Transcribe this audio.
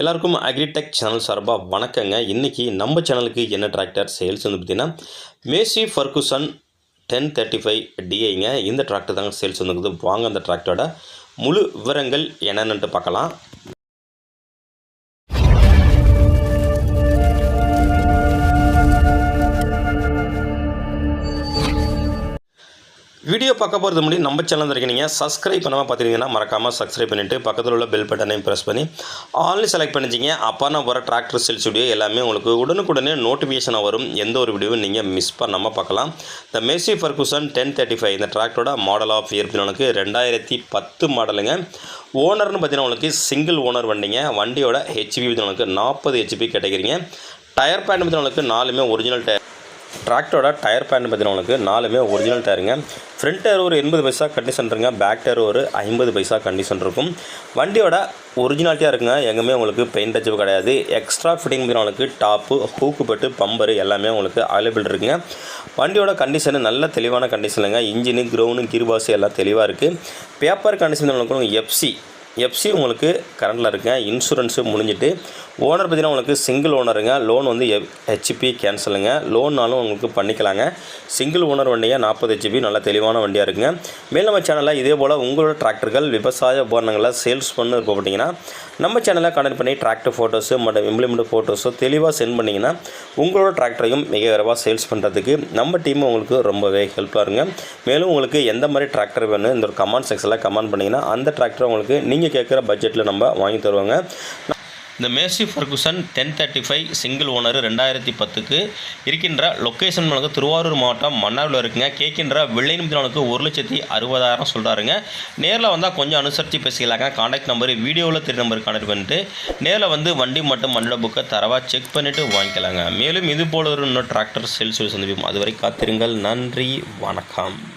எல்லாருக்கும் agritech channel சார்பாக வணக்கங்க. இன்றைக்கி நம்ம சேனலுக்கு என்ன டிராக்டர் சேல்ஸ் வந்து பார்த்தீங்கன்னா Massey Ferguson ten thirty five டிஐங்க இந்த டிராக்டர் தாங்க சேல்ஸ் வந்துருக்குது வாங்க அந்த டிராக்டரோட முழு விவரங்கள் என்னென்னுட்டு பார்க்கலாம். வீடியோ பார்க்க போகிறது முன்னாடி நம்ம சேனல் இருக்கீங்க. சப்ஸ்கிரைப் பண்ணாமல் பார்த்துருந்தீங்கன்னா மறக்காமல் சப்ஸ்கிரைப் பண்ணிவிட்டு பக்கத்தில் உள்ள பெல் பட்டனையும் ப்ரெஸ் பண்ணி ஆன்லைன் செலக்ட் பண்ணிச்சிங்க அப்போ நான் வர டிராக்டர் சேல்ஸ் ஸ்டுடியோ எல்லாமே உங்களுக்கு உடனுக்குடனே நோட்டிஃபிகேஷனாக வரும். எந்த ஒரு வீடியோவும் நீங்கள் மிஸ் பண்ணாமல் பார்க்கலாம். இந்த Massey Ferguson ten thirty five இந்த டிராக்டரோட மாடல் ஆஃப் இயர் உங்களுக்கு ரெண்டாயிரத்தி பத்து மாடலுங்க ஓனர்னு பார்த்தீங்கன்னா உங்களுக்கு சிங்கிள் ஓனர் வண்டிங்க. வண்டியோட ஹெச்பி உங்களுக்கு நாற்பது ஹெச்பி கேட்டகிறீங்க டயர் பேண்ட் பார்த்தீங்கன்னா உங்களுக்கு நாலுமே ஒரிஜினல் டயர் டிராக்டரோட டயர் பேண்ட் பார்த்தீங்கன்னா உங்களுக்கு நாலுமே ஒரிஜினல் டயருங்க. ஃப்ரண்ட் டயர் ஒரு எண்பது பைசா கண்டிஷன் இருங்க பேக் டயர் ஒரு ஐம்பது பைசா கண்டிஷன் இருக்கும். வண்டியோட ஒரிஜினாலிட்டியாக இருக்குங்க. எங்குமே உங்களுக்கு பெயிண்ட் டச்சப் கிடையாது. எக்ஸ்ட்ரா ஃபிட்டிங் பார்த்தீங்கன்னா உங்களுக்கு டாப்பு ஹூக்குபட்டு பம்பரு எல்லாமே உங்களுக்கு அவைலபிள் இருக்குங்க. வண்டியோட கண்டிஷனு நல்ல தெளிவான கண்டிஷனுங்க இன்ஜினு க்ரௌனு கீர்பாஸ் எல்லாம் தெளிவாக இருக்குது பேப்பர் கண்டிஷன் உங்களுக்கு எஃப்சி எஃப்சி உங்களுக்கு கரண்டில் இருக்குங்க இன்சூரன்ஸு முடிஞ்சிட்டு. ஓனர் பார்த்திங்கன்னா உங்களுக்கு சிங்கிள் ஓனருங்க லோன் வந்து ஹெச்பி கேன்சலுங்க லோன்னாலும் உங்களுக்கு பண்ணிக்கலாங்க. சிங்கிள் ஓனர் வண்டியாக நாற்பது ஹெச்பி நல்ல தெளிவான வண்டியாக இருக்குங்க. மேல் நம்ம சேனலில் இதே போல் உங்களோட டிராக்டர்கள் விவசாய உபகரணங்களை சேல்ஸ் பண்ண போட்டிங்கன்னா நம்ம சேனலை கனெக்ட் பண்ணி டிராக்டர் ஃபோட்டோஸு மற்றும் இம்ப்ளிமெண்ட் ஃபோட்டோஸோ தெளிவாக சென்ட் பண்ணிங்கன்னா உங்களோட டிராக்டரையும் மிக விரைவாக சேல்ஸ் பண்ணுறதுக்கு நம்ம டீம் உங்களுக்கு ரொம்பவே ஹெல்ப்பாக இருங்க மேலும் உங்களுக்கு எந்த மாதிரி டிராக்டர் வேணும் இந்த ஒரு கமெண்ட் செக்ஷனில் கமெண்ட் பண்ணிங்கன்னா அந்த டிராக்டர் உங்களுக்கு நீங்கள் கேட்குற பட்ஜெட்டில் நம்ம வாங்கி தருவாங்க. இந்த Massey Ferguson ten thirty five single owner ரெண்டாயிரத்தி பத்துக்கு இருக்கின்ற லொக்கேஷன் மூலம் திருவாரூர் மாவட்டம் மன்னாரில் இருக்குங்க. கேட்கின்ற விலை நிமிடங்களுக்கு ஒரு லட்சத்தி அறுபதாயிரம் சொல்கிறாருங்க நேரில் வந்தால் கொஞ்சம் அனுசரித்து பேசிக்கலாங்க. காண்டாக்ட் நம்பர் வீடியோவில் திரு நம்பர் கான்டாக்ட் பண்ணிட்டு நேரில் வந்து வண்டி மட்டும் மண்டல புக்கை தரவாக செக் பண்ணிவிட்டு வாங்கிக்கலாங்க. மேலும் இது போல ஒரு இன்னும் டிராக்டர் சேல்ஸ் சந்திப்போம். அதுவரை காத்திருங்கள். நன்றி. வணக்கம்.